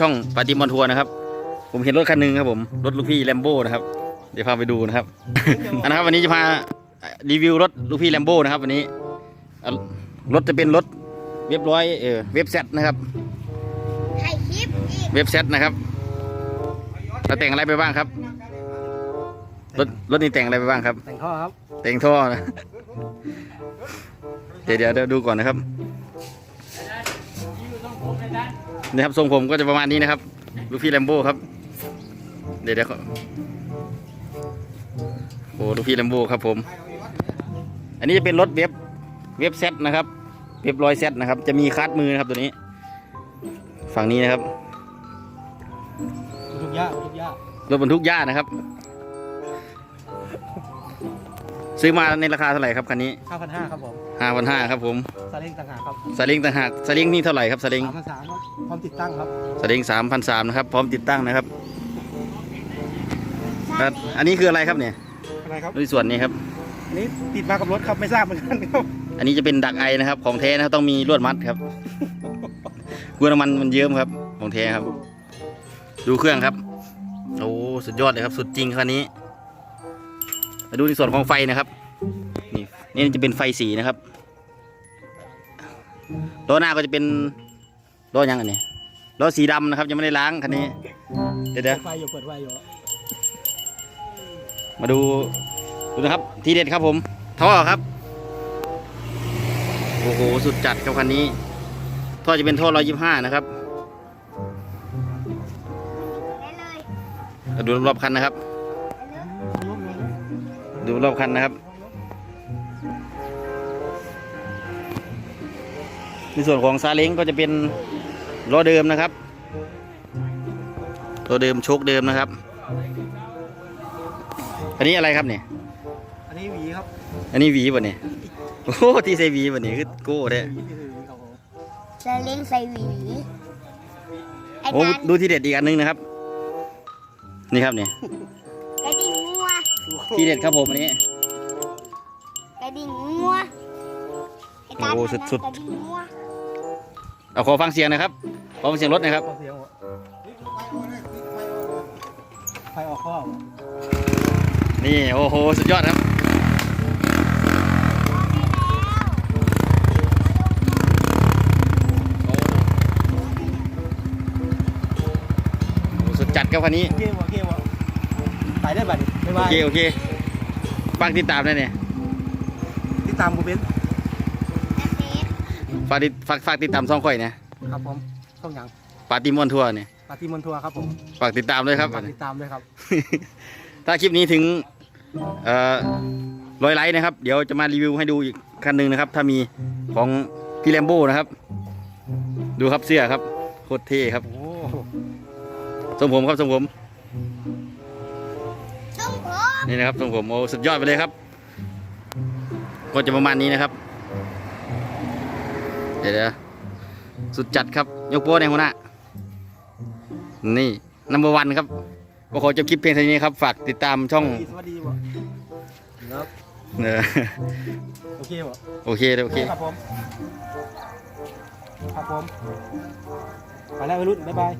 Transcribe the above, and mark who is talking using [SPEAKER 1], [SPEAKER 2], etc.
[SPEAKER 1] ช่องปาติมอนทัวร์นะครับ ผมเห็นรถคันหนึงครับผม รถลูกพี่แลมโบ้นะครับ เดี๋ยวพาไปดูนะครับ อันนะครับวันนี้จะพารีวิวรถลูกพี่แลมโบ้นะครับวันนี้อะรถจะเป็นรถเรียบร้อยเออเว็บเซตนะครับ
[SPEAKER 2] ถ่ายคลิปอีก
[SPEAKER 1] เว็บเซตนะครับเราแต่งอะไรไปบ้างครับ รถรถนี่แต่งอะไรไปบ้างครับ
[SPEAKER 3] แต่งข้อครับ
[SPEAKER 1] แต่งท่อนะเดี๋ยวเดี๋ยวเดี๋ยวดูก่อนนะครับ นี่ครับทรงผมก็จะประมาณนี้นะครับลูกพี่แลมโบ้ครับ เดี๋ยวเดี๋ยวขอโอ้ลูกพี่แลมโบ้ครับผม อันนี้จะเป็นรถเว็บเว็บเซตนะครับเว็บร้อยเซตนะครับ จะมีคาดมือนะครับตัวนี้ ฝั่งนี้นะครับ
[SPEAKER 3] ทุกย่าทุกย่าร
[SPEAKER 1] ถบรรทุกหญ้านะครับ ซื้อมาในราคาเท่าไหร่ครับคันนี้
[SPEAKER 3] ห้าพันห้าครับผม
[SPEAKER 1] ห้าพันห้าครับผม
[SPEAKER 3] ซาเล้งต่างหากครับ
[SPEAKER 1] สลิงต่างหากสลิงนี่เท่าไหร่ครับสลิง
[SPEAKER 3] สามพันสามครับพร้อมติดตั้งครับ
[SPEAKER 1] สลิงสามพันสามนะครับพร้อมติดตั้งนะครับแล้วอันนี้คืออะไรครับเนี่ย
[SPEAKER 3] อะไรครับ
[SPEAKER 1] ในส่วนนี้ครับ
[SPEAKER 3] อันนี้ติดมากับรถครับไม่ทราบเหมือนกันครับ
[SPEAKER 1] อันนี้จะเป็นดักไอนะครับของแท้นะครับต้องมีลวดมัดครับกลัวน้ำมันมันเยิ้มครับของแท้ครับ ดูเครื่องครับโอ้สุดยอดเลยครับ สุดจริงคันนี้ มาดูในส่วนของไฟนะครับ นี่นี่จะเป็นไฟสีนะครับล้อหน้าก็จะเป็นล้อยังอันนี้ล้อสีดำนะครับ ยังไม่ได้ล้างคันนี้ เดี๋ยวเดี๋ยว
[SPEAKER 3] ไฟอยู่เปิดไฟอยู่
[SPEAKER 1] มาดูดูนะครับ ทีเด็ดครับผม ท่อครับ โอ้โห สุดจัดครับคันนี้ ท่อจะเป็นท่อร้อยยี่ห้านะครับ
[SPEAKER 2] ได้เลย
[SPEAKER 1] มาดูรอบๆคันนะครับ ดูรอบคันนะครับ ในส่วนของซาเล้งก็จะเป็นล้อเดิมนะครับล้อเดิมโชคเดิมนะครับ อันนี้อะไรครับเนี่ย
[SPEAKER 3] อันนี้หวีครับ
[SPEAKER 1] อันนี้หวีป่ะเนี่ยโอ้โหที่ใส่หวีป่ะเนี่ยคือโก้เด้
[SPEAKER 3] หวีที่คือหวีครับผม
[SPEAKER 2] จะเล่นใส่หวีไอ้
[SPEAKER 1] โอ้
[SPEAKER 2] การ
[SPEAKER 1] ดูที่เด็ดอีกอันนึงนะครับ นี่ครับเนี่ย
[SPEAKER 2] กระดิ่งงัว
[SPEAKER 1] ที่เด็ดครับผมอันนี้
[SPEAKER 2] กระดิ่งงัวไอ้การ
[SPEAKER 1] โอ้
[SPEAKER 2] ทำนะ
[SPEAKER 1] สุดๆ
[SPEAKER 2] กระดิ่งงัว
[SPEAKER 1] เอาขอฟังเสียงหนะครับ ขอฟังเสียงรถหนะครับ
[SPEAKER 3] ฟังเสียงวะไฟออกข้อ
[SPEAKER 1] นี่โอ้โหสุดยอดครับ โอ้สุดจัดครับคันนี้
[SPEAKER 3] เกี่ยวะเกี่ยวะ ไปได้บัดนี้ไม่
[SPEAKER 1] โอ
[SPEAKER 3] ว่า
[SPEAKER 1] เคโอเคฝากติดตามด้วยเนี่ย
[SPEAKER 3] ติดตามกูเป็น
[SPEAKER 2] แต่เฟส
[SPEAKER 1] ฝากติดฝากฝากติดตามช่องข่อยเนี่ย
[SPEAKER 3] ครับผมช่องหยัง
[SPEAKER 1] ปาร์ตี้มอนทัวร์เนี่ย
[SPEAKER 3] ปาร์ตี้มอนทัวร์ครับผม
[SPEAKER 1] ฝากติดตามด้วยครับ
[SPEAKER 3] ฝากติดตามด้วยครับ
[SPEAKER 1] ถ้าคลิปนี้ถึงเอ่อร้อยไลค์นะครับ เดี๋ยวจะมารีวิวให้ดูอีกคันหนึ่งนะครับ ถ้ามีของพี่แลมโบ้นะครับ ดูครับเสื้อครับโคตรเท่ครับ
[SPEAKER 3] โอ้
[SPEAKER 1] ทรงผมครับทรงผม
[SPEAKER 2] ส้มผม
[SPEAKER 1] นี่นะครับทรงผมโอ้สุดยอดไปเลยครับ ก็จะประมาณนี้นะครับเดี๋ยวเดี๋ยวสุดจัดครับ ยกโป้ในหัวหน้า นี่นัมเบอร์วันครับ ก็ขอจบคลิปเพียงเท่านี้ครับ ฝากติดตามช่อง
[SPEAKER 3] สวัสดีวะครับ
[SPEAKER 1] เออ
[SPEAKER 3] โอเควะ
[SPEAKER 1] โอเคเลยโอเค
[SPEAKER 3] ครับผมครับผมไปแล้ววัยรุ่นบ๊ายบาย